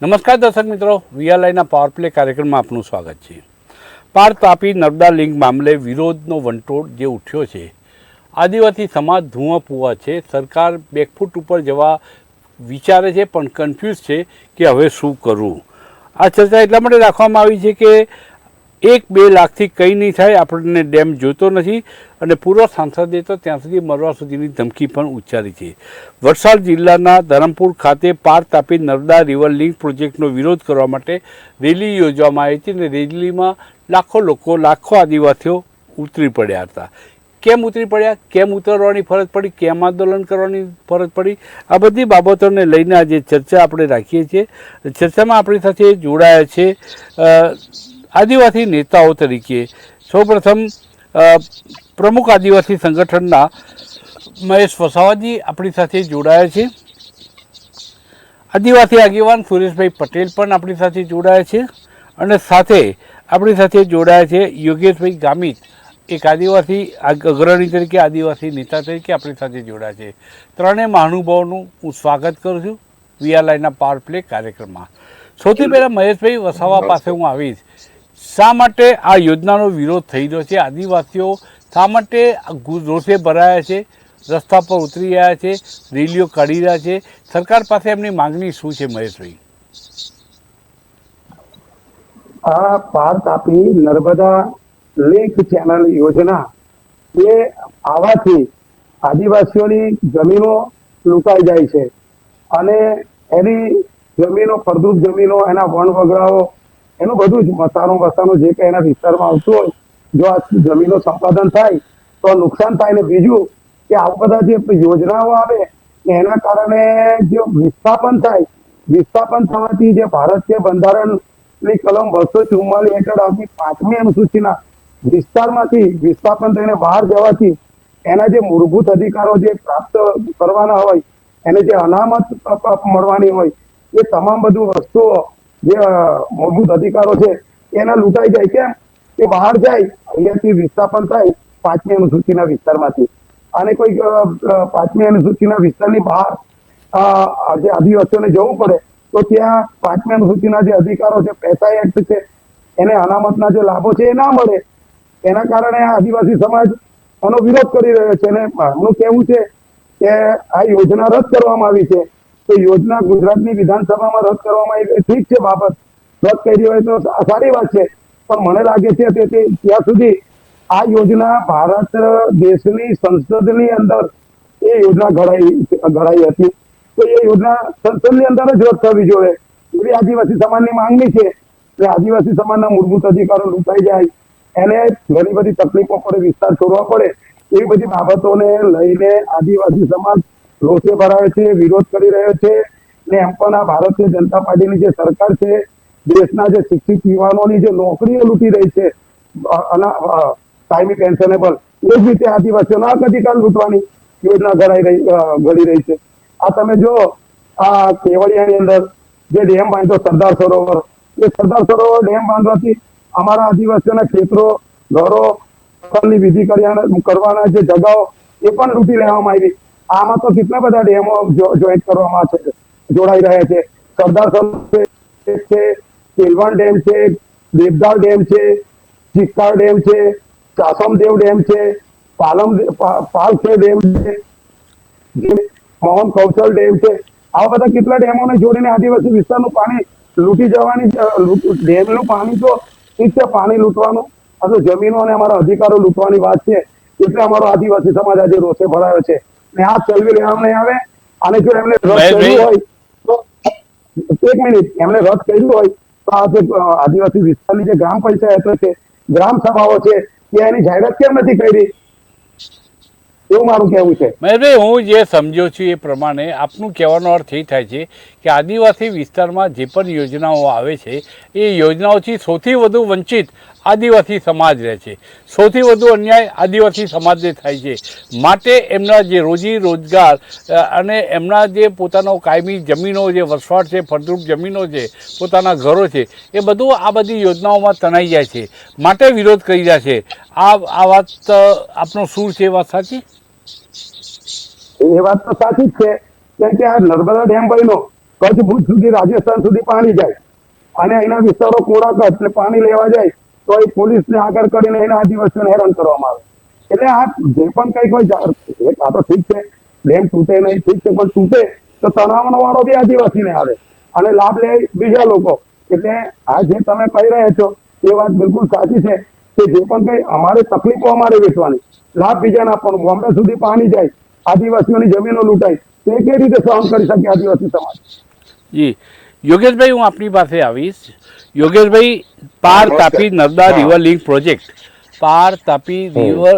નમસ્કાર દર્શક મિત્રો વીઆરઆઈના પાવર પ્લે કાર્યક્રમમાં આપનું સ્વાગત છે. પાર તાપી નર્મદા લિંક મામલે વિરોધનો વંટોળ જે ઉઠ્યો છે, આદિવાસી સમાજ ધુઆ પુઆ છે, સરકાર બેકફૂટ ઉપર જવા વિચારે છે, પણ કન્ફ્યુઝ છે કે હવે શું કરવું. આ ચર્ચા એટલા માટે રાખવામાં આવી છે કે એક બે લાખથી કંઈ નહીં થાય, આપણને ડેમ જોતો નથી અને પૂર્વ સાંસદે તો ત્યાં સુધી મરવા સુધીની ધમકી પણ ઉચ્ચારી છે. વલસાડ જિલ્લાના ધરમપુર ખાતે પાર તાપી નર્મદા રિવર લિંક પ્રોજેક્ટનો વિરોધ કરવા માટે રેલી યોજવામાં આવી હતી અને રેલીમાં લાખો લોકો, લાખો આદિવાસીઓ ઉતરી પડ્યા હતા. કેમ ઉતરી પડ્યા? કેમ ઉતરવાની ફરજ પડી? કેમ આંદોલન કરવાની ફરજ પડી? આ બધી બાબતોને લઈને આજે ચર્ચા આપણે રાખીએ છીએ. ચર્ચામાં આપણી સાથે જોડાયા છે આદિવાસી નેતાઓ તરીકે સૌપ્રથમ પ્રમુખ આદિવાસી સંગઠનના મહેશ વસાવાજી આપણી સાથે જોડાયા છે. આદિવાસી આગેવાન સુરેશભાઈ પટેલ પણ આપણી સાથે જોડાયા છે અને સાથે આપણી સાથે જોડાયા છે યોગેશભાઈ ગામિત એક આદિવાસી અગ્રણી તરીકે આદિવાસી નેતા તરીકે આપણી સાથે જોડાયા છે. ત્રણેય મહાનુભાવોનું હું સ્વાગત કરું છું વીઆરલાઈના પાવર પ્લે કાર્યક્રમમાં. સૌથી પહેલાં મહેશભાઈ વસાવા પાસે હું આવીશ. શા માટે આ યોજનાનો વિરોધ થઈ રહ્યો છે? આદિવાસીઓ શા માટે રોષે ભરાયા છે? રસ્તા પર ઉતરી રહ્યા છે? રેલીઓ કાઢી રહ્યા છે? સરકાર પાસે એમની માંગણી શું છે મહેશભાઈ? આ પાર્ક આપી નર્મદા લેક ચેનલ યોજના એ આવાથી આદિવાસીઓની જમીનો લૂંટાઈ જાય છે અને એની જમીનો, ફળદ્રુપ જમીનો, એના વણ વગડાઓ એનું બધું જ મસાનો વસાનો જે કઈ એના વિસ્તારમાં આવતું હોય, જો આ જમીનનું સંપાદન થાય, તો નુકસાન થાય ને બીજું કે આ બધા જે યોજનાઓ આવે એના કારણે જે વિસ્થાપન થાય, વિસ્થાપન થવાથી જે ભારતીય બંધારણની કલમ બસો ચુમ્માલીસ હેઠળ આવતી પાંચમી અનુસૂચિના વિસ્તારમાંથી વિસ્થાપન થઈને બહાર જવાથી એના જે મૂળભૂત અધિકારો જે પ્રાપ્ત કરવાના હોય, એને જે અનામત મળવાની હોય, એ તમામ બધું વસ્તુઓ જે મૂળભૂત અધિકારો છે, એના લૂંટાઈ જાય કેમ? કે બહાર જાય, અહીંયાથી વિસ્થાપન થાય, પાંચમી અનુસૂચિના વિસ્તારમાંથી. અને કોઈ પાંચમી અનુસૂચિના વિસ્તારની બહાર જે આદિવાસીઓને જવું પડે, તો ત્યાં પાંચમી અનુસૂચિના જે અધિકારો છે, પૈસા એક્ટ છે, એને અનામતના જે લાભો છે, એ ના મળે. એના કારણે આ આદિવાસી સમાજ આનો વિરોધ કરી રહ્યો છે. અને એમનું કહેવું છે કે આ યોજના રદ કરવામાં આવી છે. તો યોજના ગુજરાતની વિધાનસભામાં રદ કરવામાં આવી. ઠીક છે બાબત રદ કરી હોય તો સારી વાત છે. પણ મને લાગે છે કે ત્યાં સુધી આ યોજના ભારત, દેશની સંસદની અંદર એ યોજના ઘડાઈ ઘડાઈ હતી. તો એ યોજના સંસદની અંદર જ રદ થવી જોઈએ. એવી આદિવાસી સમાજની માંગણી છે. કે આદિવાસી સમાજના મૂળભૂત અધિકારો લૂંટાઈ જાય. એને ઘણી બધી તકલીફો પડે, વિસ્તાર છોડવા પડે. એવી બધી બાબતોને લઈને આદિવાસી સમાજ રોષે ભરાયો છે, વિરોધ કરી રહ્યો છે ને એમ પણ આ ભારતીય જનતા પાર્ટીની જે સરકાર છે, દેશના જે શિક્ષિત યુવાનોની જે નોકરીઓ લૂંટી રહી છે કાયમી પેન્શનેબલ, એ જ રીતે આદિવાસીઓના હક અધિકાર લૂંટવાની યોજના ઘડાઈ રહી ઘડી રહી છે. આ તમે જો, આ કેવડિયાની અંદર જે ડેમ બાંધ્યો સરદાર સરોવર, એ સરદાર સરોવર ડેમ બાંધવાથી અમારા આદિવાસીઓના ક્ષેત્રો ઘરો વિધિ કર્યા- કરવાના જે જગાઓ, એ પણ લૂંટી લેવામાં આવી. આમાં તો કેટલા બધા ડેમો જોઈન્ટ કરવામાં છે જોડાઈ રહ્યા છે. સરદાર સરોવર છે, કેલવાન ડેમ છે દેવદાર ડેમ છે ચિક્કાર ડેમ છે ચાસમદેવ ડેમ છે પાલમ પાલખે ડેમ છે મોહન કૌશલ ડેમ છે. આવા બધા કેટલા ડેમોને જોડીને આદિવાસી વિસ્તારનું પાણી લૂંટી જવાની ડેમનું પાણી તો ઠીક છે પાણી લૂંટવાનું અને જમીનો અને અમારા અધિકારો લૂંટવાની વાત છે. એટલે અમારો આદિવાસી સમાજ આજે રોષે ભરાયો છે. ને આ ચલવી લેવામાં નહીં આવે. અને જો એમને રદ કર્યું હોય તો એક મિનિટ એમને રદ કર્યું હોય તો આ જે આદિવાસી વિસ્તારની જે ગ્રામ પંચાયતો છે ગ્રામ સભાઓ છે ત્યાં એની જાહેરાત કેમ નથી કરી? એવું મારું કહેવું છે. મહેશભાઈ હું જે સમજ્યો છું એ પ્રમાણે આપનું કહેવાનો અર્થ એ થાય છે કે આદિવાસી વિસ્તારમાં જે પણ યોજનાઓ આવે છે એ યોજનાઓથી સૌથી વધુ વંચિત આદિવાસી સમાજ રહે છે. સૌથી વધુ અન્યાય આદિવાસી સમાજને થાય છે. માટે એમના જે રોજી રોજગાર અને એમના જે પોતાનો કાયમી જમીનો જે વસવાટ છે, ફળદ્રુપ જમીનો છે, પોતાના ઘરો છે, એ બધું આ બધી યોજનાઓમાં તણાઈ જાય છે. માટે વિરોધ કરી રહ્યા છે. આ આ વાત આપનો શું છે વાત સાચી? એ વાત તો સાચી જ છે. કેમ કે આ નર્મદા ડેમ બન્યો, કચ્છ ભુજ સુધી, રાજસ્થાન સુધી પાણી જાય. અને એના વિસ્તારો કોડા એટલે પાણી લેવા જાય. તો એ પોલીસને આગળ કરીને એના આદિવાસીઓને હેરાન કરવામાં આવે. એટલે આ જે પણ કઈ હોય આ તો ઠીક છે. ડેમ તૂટે નહીં, ઠીક છે, પણ તૂટે તો તણાવનો વાળો બી આદિવાસીને આવે અને લાભ લે બીજા લોકો. એટલે આ જે તમે કહી રહ્યા છો, એ વાત બિલકુલ સાચી છે કે જે પણ કઈ અમારે તકલીફો અમારે વેચવાની લાભ બીજાને આપવાનું બોમ્બે સુધી પાણી જાય, આદિવાસીઓની જમીનો લૂંટાય, તે કેવી રીતે સહન કરી શકે આદિવાસી સમાજ? જી. યોગેશભાઈ હું આપની પાસે આવીશ. યોગેશભાઈ Par Tapi Narmada river link project Par Tapi river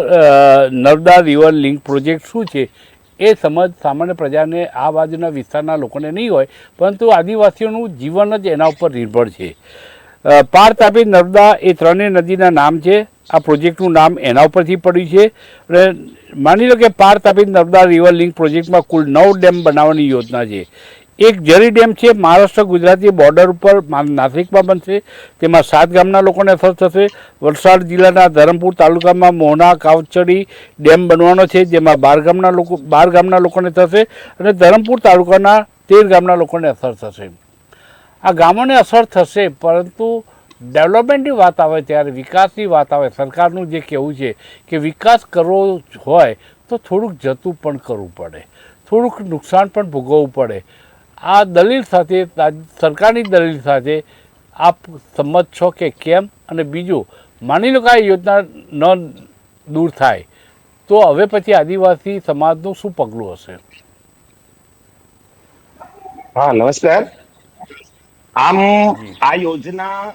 Narmada river link project શું છે? એ સમજ સામાન્ય પ્રજાને આ બાજુના વિસ્તારના લોકોને નહીં હોય પરંતુ આદિવાસીઓનું જીવન જ એના ઉપર નિર્ભર છે. પાર તાપી નર્મદા એ ત્રણેય નદીના નામ છે. આ પ્રોજેક્ટનું નામ એના ઉપરથી પડ્યું છે. અને માની લો કે પાર તાપી નર્મદા રિવર લિંક પ્રોજેક્ટમાં કુલ નવ ડેમ બનાવવાની યોજના છે. એક જરી ડેમ છે, મહારાષ્ટ્ર ગુજરાતી બોર્ડર ઉપર નાસિકમાં બનશે. તેમાં સાત ગામના લોકોને અસર થશે. વલસાડ જિલ્લાના ધરમપુર તાલુકામાં મોહના કાવચડી ડેમ બનવાનો છે, જેમાં બાર ગામના લોકો, બાર ગામના લોકોને થશે અને ધરમપુર તાલુકાના તેર ગામના લોકોને અસર થશે. આ ગામોને અસર થશે, પરંતુ ડેવલપમેન્ટની વાત આવે, ત્યારે વિકાસની વાત આવે, સરકારનું જે કહેવું છે કે વિકાસ કરવો હોય, તો થોડુંક જતું પણ કરવું પડે. થોડુંક નુકસાન પણ ભોગવવું પડે. આ દલીલ સાથે સરકારની દલીલ સાથે આપ સંમત છો કે કેમ? અને બીજું, માની લો કે આ યોજના ન દૂર થાય, તો હવે પછી આદિવાસી સમાજનું શું પગલું હશે? હા, નમસ્કાર. આમ, આ યોજના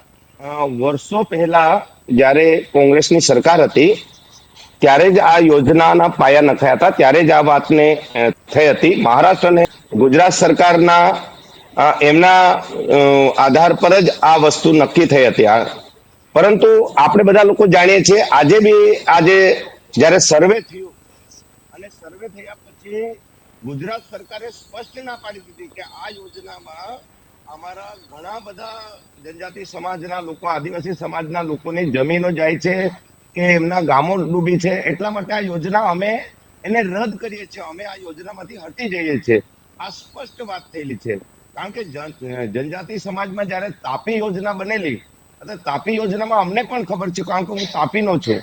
વર્ષો પહેલા જ્યારે કોંગ્રેસની સરકાર હતી ત્યારે જ આ યોજનાના પાયા નખાયા હતા. ત્યારે જ આ વાતને થઈ હતી. મહારાષ્ટ્ર ગુજરાત સરકારના એમના આધાર પર જ આ વસ્તુ નક્કી થઈ હતી. પરંતુ આપણે બધા લોકો જાણીએ છીએ, આજે બી આજે જ્યારે સર્વે થયું અને સર્વે થયા પછી ગુજરાત સરકારે સ્પષ્ટ ના પાડી દીધી કે આ યોજનામાં અમારા ઘણા બધા જનજાતિ સમાજના લોકો, આદિવાસી સમાજના લોકોની જમીનો જાય છે કે એમના ગામો ડૂબી છે, એટલા માટે આ યોજના અમે એને રદ કરીએ છીએ. અમે આ યોજનામાંથી હટી જઈએ છીએ. આ સ્પષ્ટ વાત થયેલી છે. કારણ કે જનજાતિ સમાજમાં જ્યારે તાપી યોજના બનેલી અને તાપી યોજનામાં અમને પણ ખબર છે, કારણ કે હું તાપીનો છું.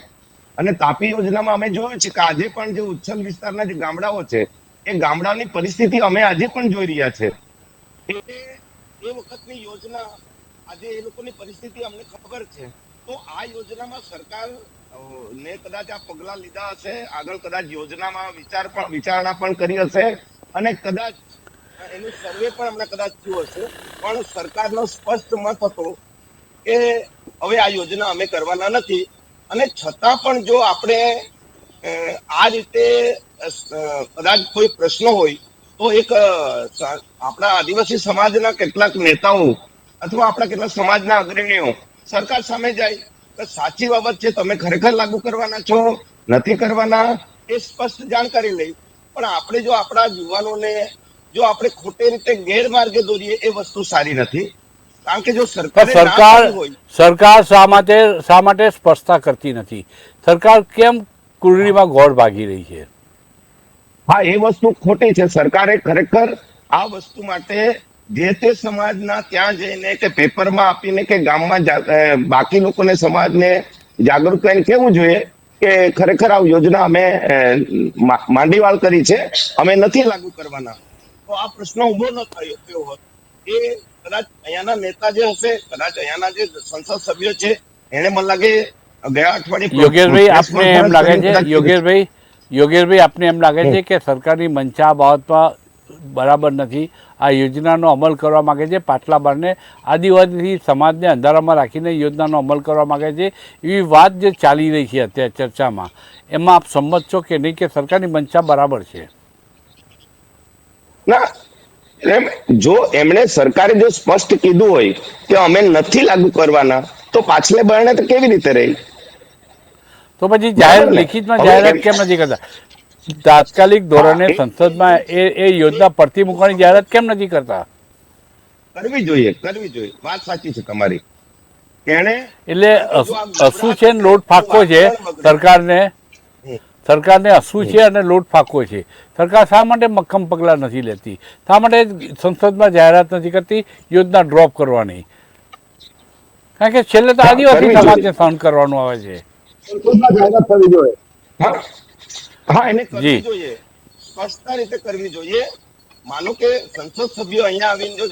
અને તાપી યોજનામાં અમે જોયું છે કે આજે પણ જે ઉચ્છલ વિસ્તારના જે ગામડાઓ છે, એ ગામડાની પરિસ્થિતિ અમે આજે પણ જોઈ રહ્યા છે. એ વખતની યોજના આજે એ લોકોની પરિસ્થિતિ અમને ખબર છે. તો આ યોજનામાં સરકાર ને કદાચ આ પગલા લીધા હશે, આગળ કદાચ યોજનામાં વિચાર પણ, વિચારણા પણ કરી હશે અને કદાચ, એનું સર્વે પણ હમણાં કદાચ થયું હશે. પણ સરકારનો સ્પષ્ટ મત હતો કે હવે આ યોજના અમે કરવાના નથી. અને છતાં પણ જો આપણે આ રીતે કદાચ કોઈ પ્રશ્ન હોય, તો એક આપણા આદિવાસી સમાજના કેટલાક નેતાઓ અથવા આપણા કેટલાક સમાજના અગ્રણીઓ સરકાર સામે જાય કે સાચી બાબત છે તમે ખરેખર લાગુ કરવાના છો? નથી કરવાના? એ સ્પષ્ટ જાણકારી લઈ. પણ આપણે જો આપણા યુવાનોને જો આપણે ખોટી રીતે ગેરમાર્ગે દોરીએ એ વસ્તુ સારી નથી. કારણ કે જો સરકાર સરકાર સરકાર શા માટે શા માટે સ્પષ્ટતા કરતી નથી? સરકાર કેમ કુંડળીમાં ગોળ ભાગી રહી છે? હા એ વસ્તુ ખોટી છે. સરકારે ખરેખર આ વસ્તુ માટે જે તે સમાજના ત્યાં જઈને કે પેપરમાં આપીને કે ગામમાં બાકી લોકોને સમાજને જાગૃત કરીને કેવું જોઈએ કે ખરેખર આ યોજના અમે માંડીવાળ કરી છે. અમે નથી લાગુ કરવાના. તો આ પ્રશ્ન ઊભો ન થયો થયો હોત. એ કદાચ અહીંયાના નેતા જે હશે કદાચ અહીંયાના જે સંસદ સભ્યો છે એને મને લાગે ગયા અઠવાડિયે યોગેશભાઈ આપને એમ લાગે છે યોગેશભાઈ યોગેશભાઈ આપને એમ લાગે છે કે સરકારની મંચા બાબતમાં બરાબર નથી. આ યોજનાનો અમલ કરવા માગે છે. પાટલા બારને આદિવાસી સમાજને અંધારામાં રાખીને યોજનાનો અમલ કરવા માગે છે. એવી વાત જે ચાલી રહી છે અત્યારે ચર્ચામાં. એમાં આપ સંમત છો કે નહીં કે સરકારની મંશા બરાબર છે? ના એમ જો એમણે સરકારે જો સ્પષ્ટ કીધું હોય કે અમે નથી લાગુ કરવાના તો પાછલે બરણે તો કેવી રીતે રહી? તો પછી જાહેર લિખિતમાં જાહેરાત કેમ નથી કરતા? તાત્કાલિક ધોરણે સંસદમાં એ એ યોજના પડતી મૂકવાની જાહેરાત કેમ નથી કરતા? કરવી જોઈએ કરવી જોઈએ. વાત સાચી છે તમારી. એણે એટલે અસુ છે ને લોટ ફાકો છે સરકારને. સરકારને અસુ છે અને લોટ ફાકો છે. સરકાર શા માટે મક્કમ પગલાં નથી લેતી? શા માટે સંસદમાં જાહેરાત નથી કરતી? યોજના ડ્રોપ કરવાની. કારણ કે છેલ્લે તો આદિવાસી સમાજને સહન કરવાનું આવે છે. સંસદમાં જાહેરાત થવી જોઈએ. હા એને કરવી જોઈએ. સ્પષ્ટતા રીતે કરવી જોઈએ. માનો કે સંસદ સભ્યો અહીંયા આવીને જો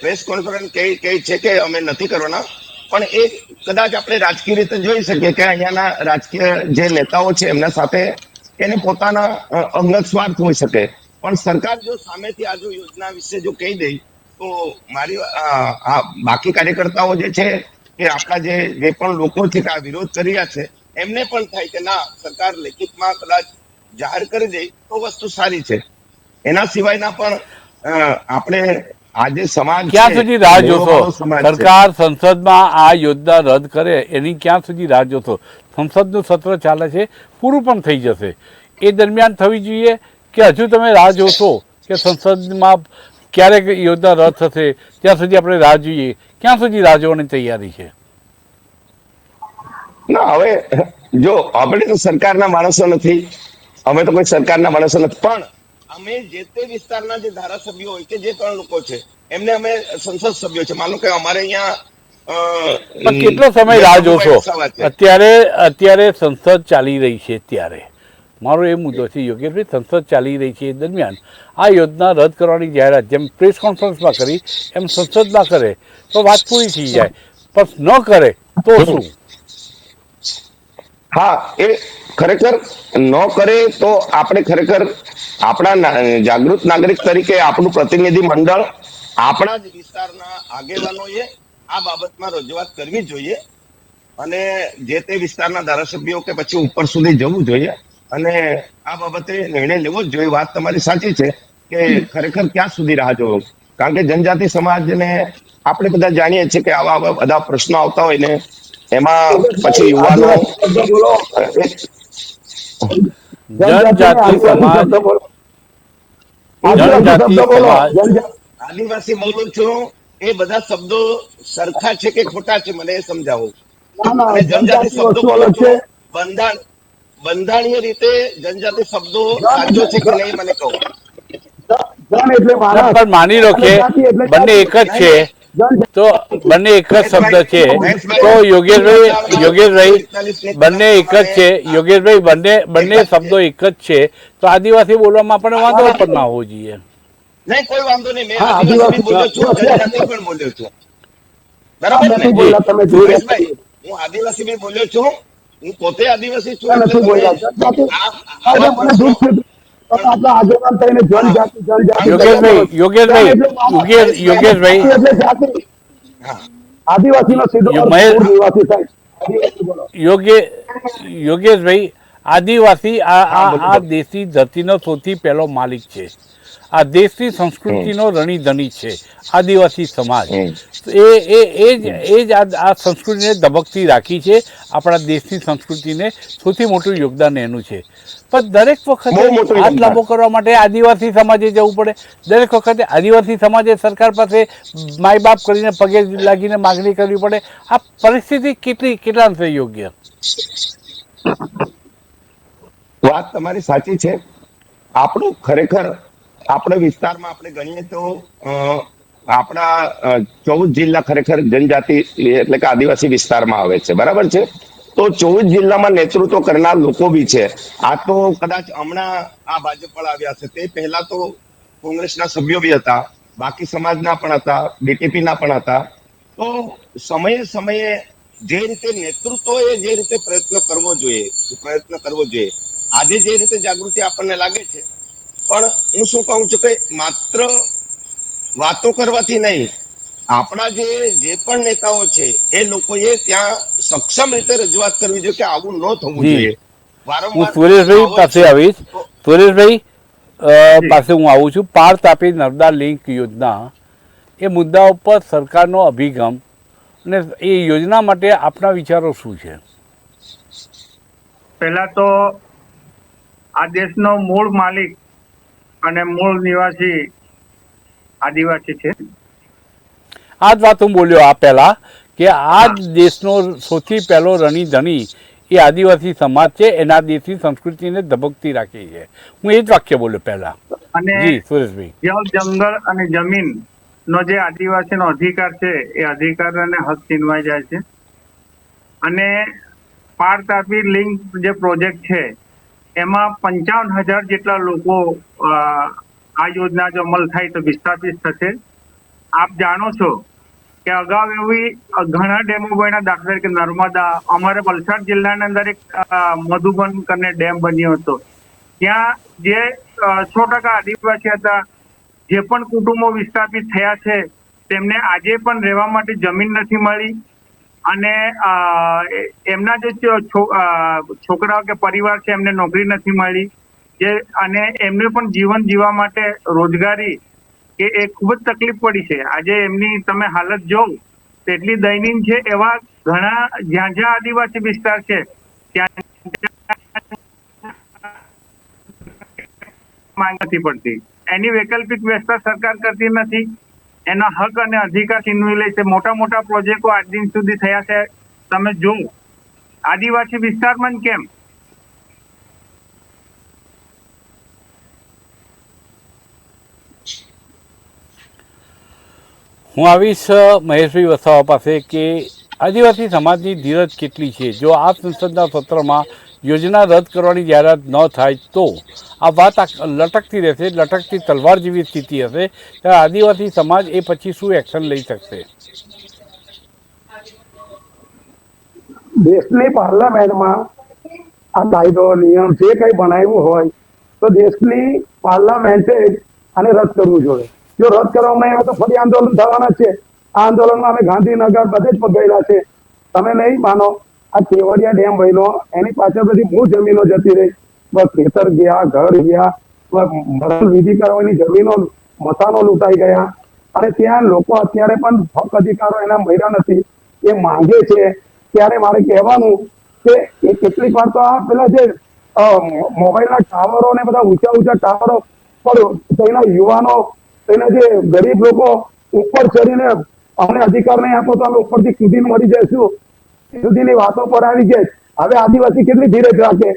પ્રેસ કોન્ફરન્સ કહે કહે છે કે અમે નથી કરવાના પણ એ કદાચ આપણે રાજકીય રીતે જોઈ શકીએ કે અહીંયાના રાજકીય જે નેતાઓ છે એમના સાથે એને પોતાના અંગત સ્વાર્થ હોઈ શકે. પણ સરકાર જો સામેથી આ જો યોજના વિશે જો કહી દે તો મારી આ બાકી કાર્યકર્તાઓ જે છે કે આપણા જે જે પણ લોકો છે કે આ વિરોધ કરી રહ્યા છે એમને પણ થાય કે ના સરકાર લેખિતમાં કદાચ જાહેર કરી દે તો વસ્તુ સારી છે. એના સિવાયના પણ આપણે આજે સમાજ ક્યાં સુધી રાહ જોશો? સરકાર સંસદમાં આ યોજના રદ કરે એની ક્યાં સુધી રાહ જોશો? સંસદનું સત્ર ચાલે છે પૂરું પણ થઈ જશે. એ દરમિયાન થવી જોઈએ કે હજુ તમે રાહ જોશો કે સંસદમાં ક્યારેક યોજના રદ થશે ત્યાં સુધી આપણે રાહ જોઈએ. ક્યાં સુધી રાહ જોવાની તૈયારી છે? ના હવે જો આપણે તો સરકારના માણસો નથી. અમે તો કોઈ સરકારના માણસો નથી. પણ અમે જે તે વિસ્તારના જે ધારાસભ્યો હોય કે જે ત્રણ લોકો છે એમને અમે સંસદ સભ્યો છે. માનો કે અમારે અહીંયા કેટલો સમય રાહ જોશો? અત્યારે અત્યારે સંસદ ચાલી રહી છે ત્યારે. મારો એ મુદ્દો છે યોગેશભાઈ સંસદ ચાલી રહી છે એ દરમિયાન આ યોજના રદ કરવાની જાહેરાત જેમ પ્રેસ કોન્ફરન્સમાં કરી એમ સંસદમાં કરે તો વાત પૂરી થઈ જાય. પણ ન કરે તો શું? હા એ ખરેખર ન કરે તો આપણે ખરેખર આપણા જાગૃત નાગરિક તરીકે આપણું પ્રતિનિધિ મંડળ આપણા જ વિસ્તારના આગેવાનોએ આ બાબતમાં રજૂઆત કરવી જોઈએ અને જે તે વિસ્તારના ધારાસભ્યો કે પછી ઉપર સુધી જવું જોઈએ અને આ બાબતે નિર્ણય લેવો જ જોઈએ. વાત તમારી સાચી છે કે ખરેખર ક્યાં સુધી રાહ જોવો? કારણ કે જનજાતિ સમાજને આપણે બધા જાણીએ છીએ કે આવા બધા પ્રશ્નો આવતા હોય ને એમાં પછી યુવાનો જનજાતિ સમાજ. જનજાતિ સમાજ. આદિવાસી બોલું છું. એ બધા શબ્દો સરખા છે કે ખોટા છે મને એ સમજાવો. જનજાતિ શબ્દો બોલું છે. બંધાણ બંધારણીય રીતે જનજાતિ શબ્દો સાચો છે કે નહીં મને કહો. પણ માની લો કે એટલે બંને એક જ છે. તો બંને એક જ શબ્દ છે. તો યોગેશભાઈ યોગેશભાઈ બંને એક જ છે. યોગેશભાઈ બંને બંને શબ્દો એક જ છે. તો આદિવાસી બોલવામાં પણ વાંધો પણ ના હોવો જોઈએ. નહીં કોઈ વાંધો નહીં. મેં આદિવાસી આદિવાસી બોલ્યો છું જનજાતિ પણ બોલ્યો છું. બરાબર? ને બોલ્યા તમે હું આદિવાસી બી બોલ્યો છું. હું પોતે આદિવાસી છું યોગેશભાઈ આદિવાસી આ. દેશની ધરતીનો સૌથી પહેલો માલિક છે. આ દેશની સંસ્કૃતિનો રણીધણી છે આદિવાસી સમાજ. એ એ એ જ એ જ આ સંસ્કૃતિને ધબકતી રાખી છે. આપણા દેશની સંસ્કૃતિને સૌથી મોટું યોગદાન એનું છે. પણ દરેક વખતે હાથ લાંબો કરવા માટે આદિવાસી સમાજે જવું પડે. દરેક વખતે આદિવાસી સમાજે સરકાર પાસે માય બાપ કરીને પગે લાગીને માગણી કરવી પડે. આ પરિસ્થિતિ કેટલી કેટલા અંશે યોગ્ય? વાત તમારી સાચી છે. આપણું ખરેખર આપણા વિસ્તારમાં આપણે ગણીએ તો આપણા ચૌદ જિલ્લા ખરેખર જનજાતિ એટલે કે આદિવાસી વિસ્તારમાં આવે છે. બરાબર છે? તો ચોવીસ જિલ્લામાં નેતૃત્વ કરનાર લોકો બી છે. આ તો કદાચ હમણાં આ ભાજપ આવ્યા છે. તે પહેલા તો કોંગ્રેસના સભ્યો બી હતા, બાકી સમાજના પણ હતા બીટીપી ના પણ હતા. તો સમયે સમયે જે રીતે નેતૃત્વએ જે રીતે પ્રયત્ન કરવો જોઈએ, પ્રયત્ન કરવો જોઈએ. આજે જે રીતે જાગૃતિ આપણને લાગે છે. પણ હું શું કહું છું કે માત્ર વાતો કરવાથી નહીં આપણા જે જે પણ નેતાઓ છે એ લોકોએ ત્યાં સક્ષમ રીતે રજૂઆત કરવી જોઈએ કે આવું ન થવું જોઈએ. હું સુરેશભાઈ પાસે આવીશ. સુરેશભાઈ પાસે હું આવું છું. પાર તાપી નર્મદા લિંક યોજના એ મુદ્દા ઉપર સરકારનો અભિગમ અને એ યોજના માટે આપના વિચારો શું છે? પહેલા તો આ દેશનો મૂળ માલિક અને મૂળ નિવાસી આદિવાસી છે. આ જ વાત હું બોલ્યો આ પહેલાં કે આ જ દેશનો સૌથી પહેલો રણી ધણી એ આદિવાસી સમાજ છે એના દેશની સંસ્કૃતિને ધબકતી રાખી છે. હું એ જ વાક્ય બોલ્યો પહેલા. જી સુરેશભાઈ. જંગલ અને જમીન નો જે આદિવાસીનો અધિકાર છે એ અધિકાર અને હક છીનવાઈ જાય છે. અને પારતાપી લિંક જે પ્રોજેક્ટ છે એમાં પંચાવન હજાર જેટલા લોકો આ યોજના જો અમલ થાય તો વિસ્થાપિત થશે. આપ જાણો છો કે અગાઉ એવી ઘણા ડેમો બન્યા દાખલા તરીકે નર્મદા, અમારે વલસાડ જિલ્લાની અંદર એક મધુબન કરીને ડેમ બન્યો હતો. ત્યાં જે સો ટકા આદિવાસી હતા, જે પણ કુટુંબો વિસ્થાપિત થયા છે, તેમને આજે પણ રહેવા માટે જમીન નથી મળી અને એમના જે છોકરાઓ કે પરિવાર છે એમને નોકરી નથી મળી. જે, અને એમને પણ જીવન જીવવા માટે રોજગારી કે એ ખૂબ જ તકલીફ પડી છે. આજે એમની તમે હાલત જોવ તેટલી દયનીય છે એવા ઘણા જ્યાં જ્યાં આદિવાસી વિસ્તાર છે. ત્યાં નથી પડતી. એની વૈકલ્પિક વ્યવસ્થા સરકાર કરતી નથી. એના હક અને અધિકાર છીનવી લે છે. મોટા મોટા પ્રોજેક્ટો આજ દિન સુધી થયા છે. તમે જો આદિવાસી વિસ્તારમાં જ કેમ? હું આવીશ મહેશભાઈ વસાવા પાસે કે આદિવાસી સમાજની ધીરજ કેટલી છે? જો આ સંસદના સત્રમાં યોજના રદ કરવાની જાહેરાત ન થાય તો? આ વાત લટકતી રહેશે, લટકતી તલવાર જેવી સ્થિતિ હશે, ત્યારે આદિવાસી સમાજ એ પછી શું એક્શન લઈ શકશે? દેશની પાર્લામેન્ટમાં આ કાયદો, નિયમ જે કંઈ બનાવ્યું હોય, તો દેશની પાર્લામેન્ટે આને રદ કરવું જોઈએ. જો રદ કરવામાં આવે તો ફરી આંદોલન થવાના છે. આ આંદોલનમાં અમે ગાંધીનગર બધે જ પગેલા છે. તમે નહીં માનો, આ કેવડિયા ડેમ બન્યો એની પાછળ બધી મૂળ જમીનો જતી રહી. બસ ખેતર ગયા, ઘર ગયા મરણ વિધિ કરવાની જમીનો, મસાનો લૂંટાઈ ગયા. અને ત્યાં લોકો અત્યારે પણ હક અધિકારો એના મળ્યા નથી. એ માંગે છે, ત્યારે મારે કહેવાનું કે એ કેટલીક વાર તો આ પેલા જે મોબાઈલના ટાવરો ને બધા ઊંચા ઊંચા ટાવરો પર તેના યુવાનો તેના જે ગરીબ લોકો ઉપર ચડીને અમને અધિકાર નહીં આપો તો અમે ઉપરથી કૂદીને મરી જઈશું. સુધીની વાતો પર આવી જાય. હવે આદિવાસી કેટલી ધીરજ રાખે?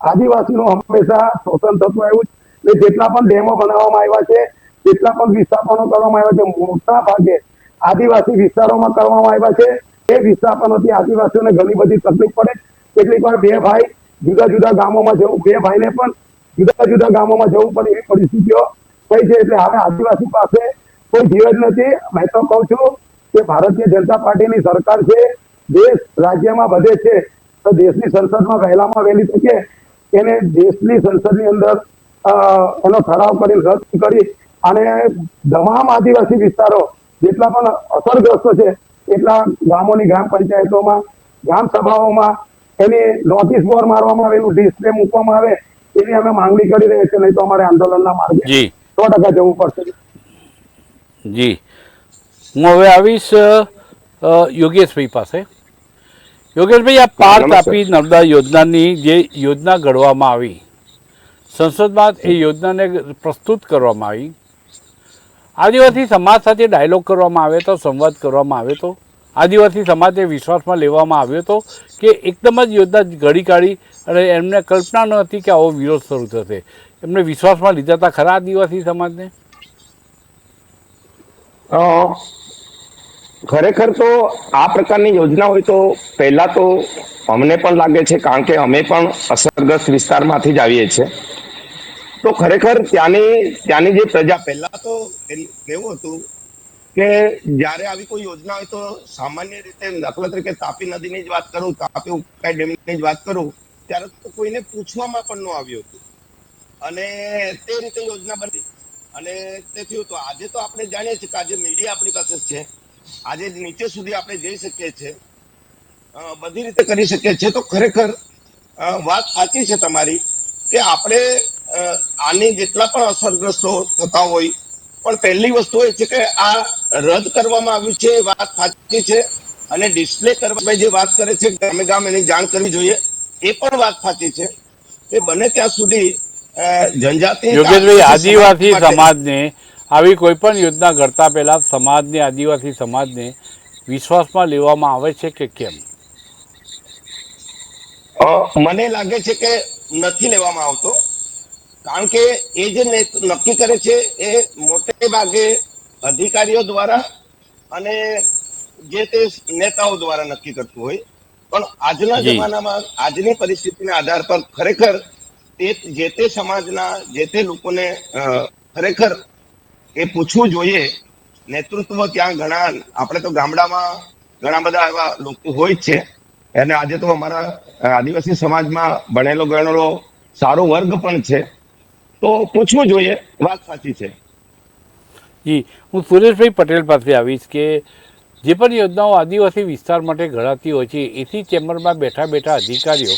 આદિવાસીનું હંમેશા શોષણ થતું આવ્યું છે. જેટલા પણ ડેમો બનાવવામાં આવ્યા છે, જેટલા પણ વિસ્થાપનો કરવામાં આવ્યા છે, મોટા ભાગે આદિવાસી વિસ્તારોમાં કરવામાં આવ્યા છે. એ વિસ્થાપનોથી આદિવાસીઓને ઘણી બધી તકલીફ પડે કેટલીક વાર બે ભાઈ જુદા જુદા ગામોમાં જવું, બે ભાઈને પણ જુદા જુદા ગામોમાં જવું પડે એવી પરિસ્થિતિઓ થઈ છે એટલે હવે આદિવાસી પાસે કોઈ ધીરજ નથી. મેં તો કહું છું કે ભારતીય જનતા પાર્ટીની સરકાર છે, દેશ રાજ્યમાં વધે છે, તો દેશની સંસદમાં વહેલામાં વહેલી તકે એને દેશની સંસદની અંદર એનો ઠરાવ કરી રદ કરી અને તમામ આદિવાસી વિસ્તારો જેટલા પણ અસરગ્રસ્ત છે, એટલા ગામોની ગ્રામ પંચાયતોમાં, ગ્રામ સભાઓમાં એની નોટિસ બોર્ડ મારવામાં આવેલું ડિસ્પ્લે મૂકવામાં આવે, એની અમે માંગણી કરી રહ્યા છીએ, નહીં તો અમારે આંદોલનના માર્ગે. સો ટકા જવું પડશે. જી. હું હવે આવીશ યોગેશભાઈ પાસે. યોગેશભાઈ આ પાર તાપી નર્મદા યોજનાની જે યોજના ઘડવામાં આવી સંસદમાં એ યોજનાને પ્રસ્તુત કરવામાં આવી. આદિવાસી સમાજ સાથે ડાયલોગ કરવામાં આવે તો સંવાદ કરવામાં આવે તો આદિવાસી સમાજને વિશ્વાસમાં લેવામાં આવ્યો હતો કે એકદમ જ યોજના ઘડી કાઢી અને એમને કલ્પના ન હતી કે આવો વિરોધ શરૂ થશે. એમને વિશ્વાસમાં લીધા હતા ખરા આદિવાસી સમાજને? ખરેખર તો આ પ્રકારની યોજના હોય તો પહેલા તો અમને પણ લાગે છે, કારણ કે અમે પણ અસરગ્રસ્ત વિસ્તારમાંથી જ આવીએ છીએ. તો ખરેખર ત્યાંની ત્યાંની જે પ્રજા, પહેલા તો કેવું હતું કે જ્યારે આવી કોઈ યોજના હોય તો સામાન્ય રીતે દાખલા તરીકે તાપી નદીની જ વાત કરું, તાપી ઉકાઈ ડેમની જ વાત કરું, ત્યારે તો કોઈને પૂછવામાં પણ ન આવ્યું હતું. અને તે રીતે યોજના બની. અને તે થયું તો આજે તો આપણે જાણીએ છીએ કે આજે મીડિયા આપણી પાસે છે. આજે નીચે સુધી આપણે જઈ શકીએ છીએ. બધી રીતે કરી શકીએ છીએ. તો ખરેખર વાત સાચી છે તમારી કે આપણે આની જેટલા પણ અસરગ્રસ્તો થતા હોય, પણ પહેલી વસ્તુ એ છે કે આ રદ કરવામાં આવ્યું છે એ વાત સાચી છે. અને ડિસ્પ્લે કરવા જે વાત કરે છે, ગામે ગામ એની જાણ કરવી જોઈએ, એ પણ વાત સાચી છે. એ બને ત્યાં સુધી જનજાતિ યોગેશભાઈ આદિવાસી સમાજને આવી કોઈ પણ યોજના ઘડતા પહેલા સમાજને આદિવાસી સમાજને વિશ્વાસમાં લેવામાં આવે છે કે કેમ? મને લાગે છે કે નથી લેવામાં આવતો. કારણ કે એ જે નક્કી કરે છે એ મોટે ભાગે અધિકારીઓ દ્વારા અને જે તે નેતાઓ દ્વારા નક્કી કરતું હોય. પણ આજના જમાનામાં આજની પરિસ્થિતિના આધાર પર ખરેખર જે તે સમાજના જે તે લોકોને ખરેખર એ પૂછવું જોઈએ, નેતૃત્વ ત્યાં ઘણા, આપણે તો ગામડામાં ઘણા બધા એવા લોકો હોય જ છે. અને આજે તો અમારા આદિવાસી સમાજમાં ભણેલો ગણેલો સારો વર્ગ પણ છે. તો પૂછવું જોઈએ, વાત સાચી છે. જી, હું સુરેશભાઈ પટેલ પાસે આવીશ કે જે પણ યોજનાઓ આદિવાસી વિસ્તાર માટે ઘડાતી હોય છે એસી ચેમ્બરમાં બેઠા બેઠા અધિકારીઓ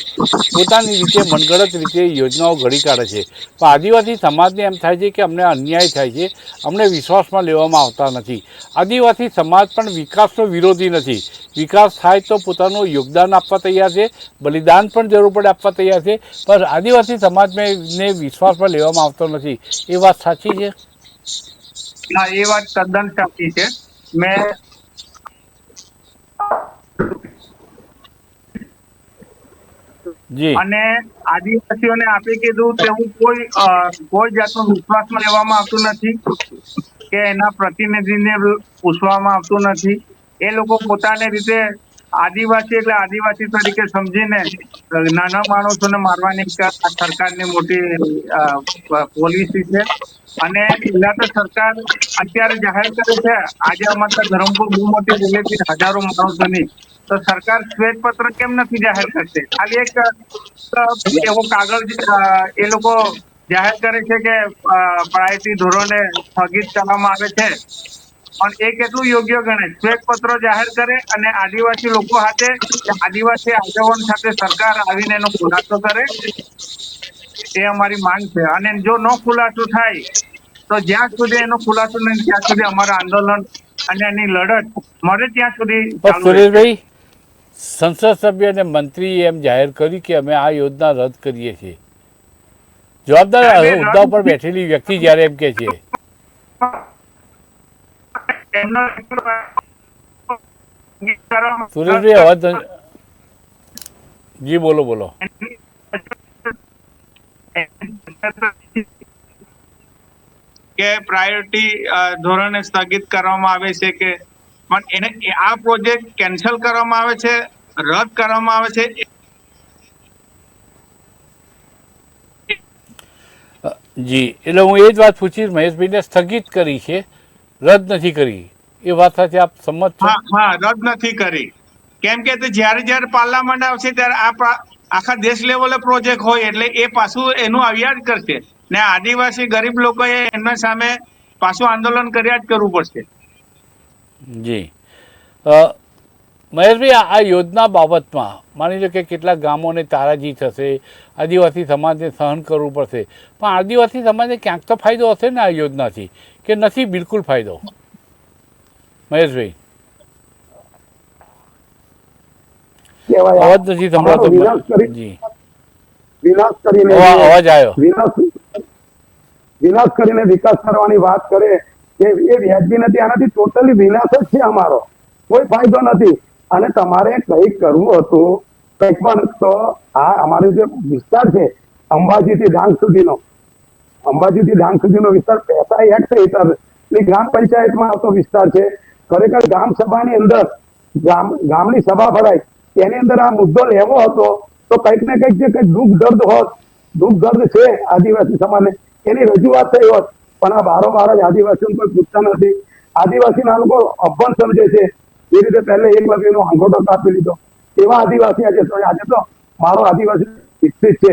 પોતાની રીતે મનગઢત રીતે યોજનાઓ ઘડી કાઢે છે. પણ આદિવાસી સમાજને એમ થાય છે કે અમને અન્યાય થાય છે, અમને વિશ્વાસમાં લેવામાં આવતા નથી. આદિવાસી સમાજ પણ વિકાસનો વિરોધી નથી. વિકાસ થાય તો પોતાનું યોગદાન આપવા તૈયાર છે, બલિદાન પણ જરૂર પડે આપવા તૈયાર છે, પણ આદિવાસી સમાજને વિશ્વાસમાં લેવામાં આવતો નથી. એ વાત સાચી છે? હા એ વાત તદ્દન સાચી છે. મેં અને આદિવાસીઓને આપી કીધું હું કોઈ કોઈ જાતનો વિશ્વાસમાં લેવામાં આવતું નથી, કે એના પ્રતિનિધિને પૂછવામાં આવતું નથી. એ લોકો પોતાની રીતે આદિવાસી એટલે આદિવાસી તરીકે સમજીને નાના માણસોને મારવાની સરકારની મોટી પોલિસી છે. અને તો સરકાર અત્યારે જાહેર કરે છે, આજે અમારા ધરમપુર બહુ મોટી રેલી હજારો માણસોની. તો સરકાર શ્વેતપત્ર કેમ નથી જાહેર કરતી? ખાલી એક એવો કાગળ એ લોકો જાહેર કરે છે કે પ્રાયોરિટી ધોરણે સ્થગિત કરવામાં આવે છે. પણ એ કેટલું યોગ્ય ગણે? શ્વેતપત્રો જાહેર કરે અને આદિવાસી લોકો સાથે આદિવાસી આગેવાન સાથે સરકાર આવીને એનો ખુલાસો કરે? એ અમારી માંગ છે. અને જો નો ખુલાસો થાય તો જ્યાં સુધી એનો ખુલાસો નહીં ત્યાં સુધી અમારા આંદોલન અને એની લડત મળે ત્યાં સુધી સુરેશભાઈ સંસદ સભ્ય અને મંત્રી એમ જાહેર કર્યું કે અમે આ યોજના રદ કરીએ છીએ. જવાબદાર હોદ્દા ઉપર બેઠેલી વ્યક્તિ જ્યારે એમ કે છે. સુરેશભાઈ અવાજ જી બોલો બોલો. કે પ્રાયોરિટી ધોરણે સ્થગિત કરવામાં આવે છે કે પણ એને આ પ્રોજેક્ટ કેન્સલ કરવામાં આવે છે રદ કરવામાં આવે છે? જી. એટલે હું એ જ વાત પૂછીશ મહેશભાઈને સ્થગિત કરી છે. રદ નથી કરી. એ વાત સાથે આપ સંમત છો? હા રદ નથી કરી. કેમ કે જ્યારે જ્યારે પાર્લામેન્ટ આવશે ત્યારે આ આખા દેશ લેવલે પ્રોજેક્ટ હોય એટલે એ પાછું એનું આવ્યા જ કરશે. ને આદિવાસી ગરીબ લોકોએ એમના સામે પાછું આંદોલન કર્યા જ કરવું પડશે. જી. અ, મહેશભાઈ આ આ યોજના બાબતમાં માની લો કે કેટલાક ગામોને તારાજી થશે આદિવાસી સમાજને સહન કરવું પડશે. પણ આદિવાસી સમાજને ક્યાંક તો ફાયદો હશે ને આ યોજનાથી? કે નથી બિલકુલ ફાયદો. મહેશભાઈ. અવાજ નથી સંભળાતો. જી. વિનાશ કરીને અવાજ આવ્યો. વિનાશ વિનાશ કરીને વિકાસ કરવાની વાત કરે કે એ વ્યાજબી નથી આનાથી ટોટલી વિનાશ જ છે અમારો. કોઈ ફાયદો નથી. અને તમારે કંઈક કરવું હતું કંઈક પણ તો આ અમારો જે વિસ્તાર છે અંબાજીથી ડાંગ સુધીનો અંબાજીથી ડાંગ સુધીનો વિસ્તાર પેસા એક્ટ હેઠળની ગ્રામ પંચાયતમાં આવતો વિસ્તાર છે. ખરેખર ગ્રામ સભાની અંદર ગામ, ગામની સભા ભરાય. એની અંદર આ મુદ્દો લેવો હતો તો કંઈક ને કંઈક જે કંઈક દુઃખ દર્દ હોત, દુઃખ દર્દ છે આદિવાસી સમાજને. એની રજૂઆત થઈ હોત, પણ આ બારો બાર જ આદિવાસીઓ કોઈ પૂછતા નથી. આદિવાસીના લોકો અભણ સમજે છે. એ રીતે પહેલે એક વાગ્યાનો અંગોટો કાપી લીધો. એવા આદિવાસી આજે તો આજે તો મારો આદિવાસી વિકસિત છે.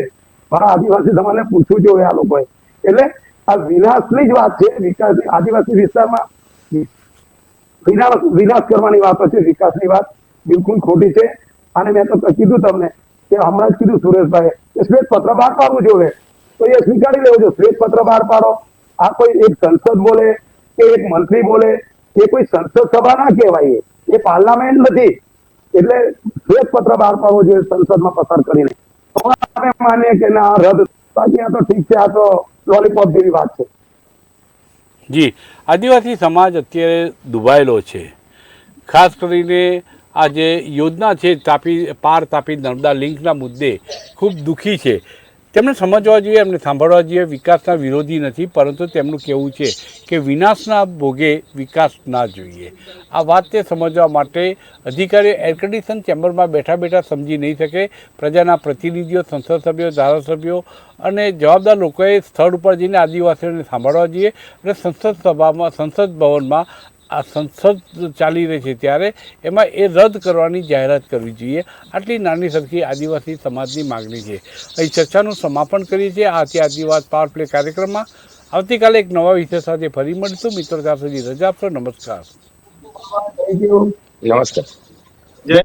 મારા આદિવાસી સમાજને પૂછવું જોઈએ આ લોકોએ. એટલે આ વિનાશની જ વાત છે, વિકાસ આદિવાસી વિસ્તારમાં વિનાશ વિનાશ કરવાની વાત છે, વિકાસની વાત બિલકુલ ખોટી છે. અને મેં તો કીધું તમને કે હમણાં જ કીધું સુરેશભાઈ કે શ્વેતપત્ર બહાર પાડવું જોઈએ. તો એ સ્વીકારી લેવું જોઈએ. શ્વેતપત્ર બહાર પાડો. આ કોઈ એક સંસદ બોલે, કે એક મંત્રી બોલે એ કોઈ સંસદ સભા ના કહેવાય એ. પાર્લામેન્ટ નથી. એટલે શ્વેતપત્ર બહાર પાડવો જોઈએ સંસદમાં પસાર કરીને. તો માનીએ કે ના, રદ બાકી આ તો ઠીક છે, આ તો લોલીપોપ જેવી વાત છે. જી, આદિવાસી સમાજ અત્યારે દુભાયેલો છે. ખાસ કરીને આ જે યોજના છે, તાપી, પાર તાપી નર્મદા લિંકના મુદ્દે ખૂબ દુઃખી છે. તેમણે સમજવા જોઈએ, એમને સાંભળવા જોઈએ. વિકાસના વિરોધી નથી, પરંતુ તેમનું કહેવું છે કે વિનાશના ભોગે વિકાસ ના જોઈએ. આ વાત તે સમજવા માટે અધિકારીઓ એર કન્ડિશન ચેમ્બરમાં બેઠા બેઠા સમજી નહીં શકે. પ્રજાના પ્રતિનિધિઓ, સંસદ સભ્યો, ધારાસભ્યો અને જવાબદાર લોકોએ સ્થળ ઉપર જઈને આદિવાસીઓને સાંભળવા જોઈએ અને સંસદ સભામાં, સંસદ ભવનમાં આ સંસદ ચાલી રહી છે ત્યારે એમાં એ રદ કરવાની જાહેરાત કરવી જોઈએ. આટલી નાની સરખી આદિવાસી સમાજની માગણી છે. અહીં ચર્ચાનું સમાપન કરીએ છીએ. આથી આદિવાસ પાવર પ્લે કાર્યક્રમમાં આવતીકાલે એક નવા વિષય સાથે ફરી મળીશું. મિત્રો ત્યાં સુધી રજા આપશો. નમસ્કાર. નમસ્કાર જય